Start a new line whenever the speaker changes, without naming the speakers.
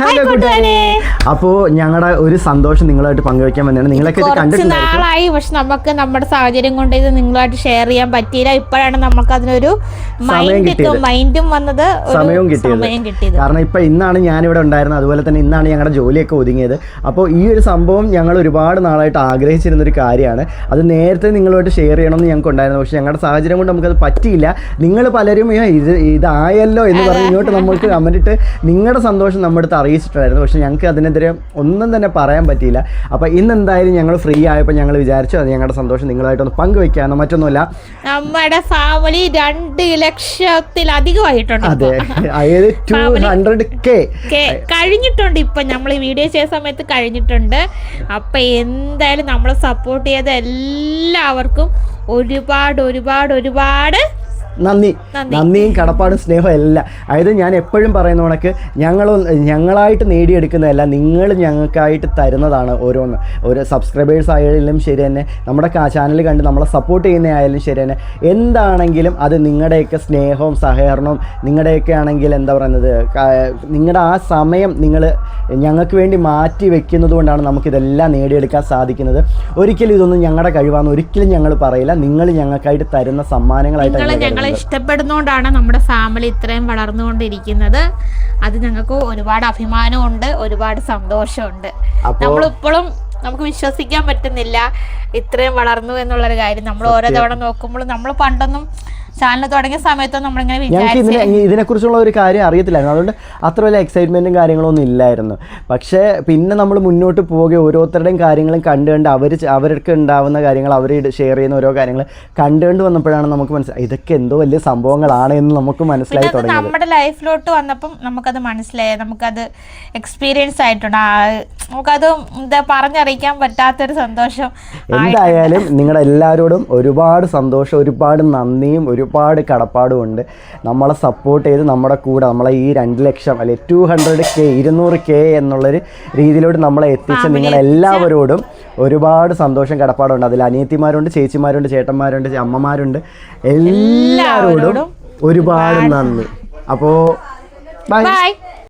Hello കൂട്ടുകാരെ അപ്പോ ഞങ്ങളുടെ ഒരു സന്തോഷം നിങ്ങളായിട്ട് പങ്കുവെക്കാൻ വന്നതാണ് നിങ്ങളൊക്കെ
നാളായി പക്ഷെ നമുക്ക് നമ്മുടെ സാഹചര്യം കൊണ്ട് ഇത് നിങ്ങളായിട്ട് ഷെയർ ചെയ്യാൻ പറ്റിയില്ല. ഇപ്പോഴാണ് നമുക്ക് അതിനൊരു മൈൻഡ് വന്നത്
സമയവും കിട്ടിയത്. കാരണം ഇപ്പൊ ഇന്നാണ് ഞാനിവിടെ ഉണ്ടായിരുന്നത്. അതുപോലെ തന്നെ ഇന്നാണ് ഞങ്ങളുടെ ജോലിയൊക്കെ ഒതുങ്ങിയത്. അപ്പോൾ ഈ ഒരു സംഭവം ഞങ്ങൾ ഒരുപാട് നാളായിട്ട് ആഗ്രഹിച്ചിരുന്ന ഒരു കാര്യമാണ്. അത് നേരത്തെ നിങ്ങളുമായിട്ട് ഷെയർ ചെയ്യണമെന്ന് ഞങ്ങൾക്ക് ഉണ്ടായിരുന്നു. പക്ഷെ ഞങ്ങളുടെ സാഹചര്യം കൊണ്ട് നമുക്കത് പറ്റിയില്ല. നിങ്ങൾ പലരും "അയ്യോ, ഇത് ഇതായല്ലോ എന്ന് പറഞ്ഞ് ഇങ്ങോട്ട് നമ്മൾക്ക് കമന്റ് ഇട്ട് നിങ്ങളുടെ സന്തോഷം നമ്മുടെ അടുത്ത് അറിയിച്ചിട്ടായിരുന്നു പക്ഷേ ഞങ്ങൾക്ക് അതിനെതിരെ ഒന്നും തന്നെ പറയാൻ പറ്റിയില്ല. അപ്പോൾ ഇന്ന് എന്തായാലും ഞങ്ങൾ ഫ്രീ ആയപ്പോൾ ഞങ്ങൾ വിചാരിച്ചു അത് ഞങ്ങളുടെ സന്തോഷം നിങ്ങളായിട്ടൊന്ന് പങ്കുവെക്കാമെന്ന് മറ്റൊന്നുമില്ല.
നമ്മുടെ ഫാമിലി രണ്ട് ലക്ഷത്തിലധികമായിട്ടുണ്ട്
അതെ. അതായത് ടു ഹൺഡ്രഡ് കെ-
കഴിഞ്ഞിട്ടുണ്ട് ഇപ്പൊ. നമ്മൾ ഈ വീഡിയോ ചെയ്യുന്ന സമയത്ത് കഴിഞ്ഞിട്ടുണ്ട്. അപ്പൊ എന്തായാലും നമ്മളെ സപ്പോർട്ട് ചെയ്ത എല്ലാവർക്കും ഒരുപാട് ഒരുപാട് ഒരുപാട്
നന്ദി.
നന്ദി.
നന്ദിയും കടപ്പാടും സ്നേഹവും എല്ലാം. അതായത് ഞാൻ എപ്പോഴും പറയുന്ന കണക്ക് ഞങ്ങൾ ഞങ്ങളായിട്ട് നേടിയെടുക്കുന്നതല്ല നിങ്ങൾ ഞങ്ങൾക്കായിട്ട് തരുന്നതാണ് ഓരോന്ന്. ഓരോ സബ്സ്ക്രൈബേഴ്സ് ആയാലും ശരി തന്നെ നമ്മുടെ ചാനൽ കണ്ട് നമ്മളെ സപ്പോർട്ട് ചെയ്യുന്ന ആയാലും ശരി തന്നെ എന്താണെങ്കിലും അത് നിങ്ങളുടെയൊക്കെ സ്നേഹവും സഹകരണവും നിങ്ങളുടെയൊക്കെ ആണെങ്കിൽ എന്താ പറയുന്നത് നിങ്ങളുടെ ആ സമയം നിങ്ങൾ ഞങ്ങൾക്ക് വേണ്ടി മാറ്റി വെക്കുന്നത് കൊണ്ടാണ് നമുക്കിതെല്ലാം നേടിയെടുക്കാൻ സാധിക്കുന്നത്. ഒരിക്കലും ഇതൊന്നും ഞങ്ങളുടെ കഴിവാണെന്ന് ഒരിക്കലും ഞങ്ങൾ പറയില്ല. നിങ്ങൾ ഞങ്ങൾക്കായിട്ട് തരുന്ന സമ്മാനങ്ങളായിട്ടാണ്
ഞങ്ങളെ
ഇഷ്ടപ്പെടുന്നോണ്ടാണ്
ഇഷ്ടപ്പെടുന്നതുകൊണ്ടാണ് നമ്മുടെ ഫാമിലി ഇത്രയും വളർന്നുകൊണ്ടിരിക്കുന്നത്. അത് ഞങ്ങൾക്ക് ഒരുപാട് അഭിമാനമുണ്ട് ഒരുപാട് സന്തോഷമുണ്ട്. നമ്മളിപ്പോഴും നമുക്ക് വിശ്വസിക്കാൻ പറ്റുന്നില്ല ഇത്രയും വളർന്നു എന്നുള്ളൊരു കാര്യം. നമ്മൾ ഓരോ തവണ നോക്കുമ്പോഴും നമ്മൾ പണ്ടൊന്നും ചാനൽ തുടങ്ങിയ സമയത്ത് നമ്മളിങ്ങനെ
ഞങ്ങൾക്ക് ഇതിനെ ഇതിനെക്കുറിച്ചുള്ള ഒരു കാര്യം അറിയത്തില്ലായിരുന്നു. അതുകൊണ്ട് അത്ര വലിയ എക്സൈറ്റ്മെന്റും കാര്യങ്ങളൊന്നും ഇല്ലായിരുന്നു. പക്ഷേ പിന്നെ നമ്മൾ മുന്നോട്ട് പോകെ ഓരോരുത്തരുടെയും കാര്യങ്ങളും കണ്ട് കണ്ട് അവർ അവർക്ക് ഉണ്ടാവുന്ന കാര്യങ്ങൾ അവർ ഷെയർ ചെയ്യുന്ന ഓരോ കാര്യങ്ങൾ കണ്ടുകൊണ്ട് കണ്ട് വന്നപ്പോഴാണ് നമുക്ക് മനസ്സിലായി ഇതൊക്കെ എന്തോ വലിയ സംഭവങ്ങളാണ് എന്ന് നമുക്ക് മനസ്സിലായി തുടങ്ങി
നമ്മുടെ ലൈഫിലോട്ട് വന്നപ്പം നമുക്കത് മനസ്സിലായി. നമുക്കത് എക്സ്പീരിയൻസ് ആയിട്ടുണ്ട്. നമുക്കത് എന്താ പറഞ്ഞറിയിക്കാൻ പറ്റാത്തൊരു സന്തോഷം
എന്തായാലും നിങ്ങളുടെ എല്ലാവരോടും ഒരുപാട് സന്തോഷം ഒരുപാട് നന്ദിയും ഒരുപാട് കടപ്പാടുമുണ്ട്. നമ്മളെ സപ്പോർട്ട് ചെയ്ത് നമ്മുടെ കൂടെ നമ്മളെ ഈ രണ്ട് ലക്ഷം അല്ലെ ടു ഹൺഡ്രഡ് കെ ഇരുന്നൂറ് കെ എന്നുള്ളൊരു രീതിയിലോട്ട് നമ്മളെ എത്തിച്ച നിങ്ങളെല്ലാവരോടും ഒരുപാട് സന്തോഷം കടപ്പാടുണ്ട്. അതിൽ അനിയത്തിമാരുണ്ട് ചേച്ചിമാരുണ്ട് ചേട്ടന്മാരുണ്ട് അമ്മമാരുണ്ട്. എല്ലാവരോടും ഒരുപാട് നന്ദി. അപ്പോൾ
ബൈ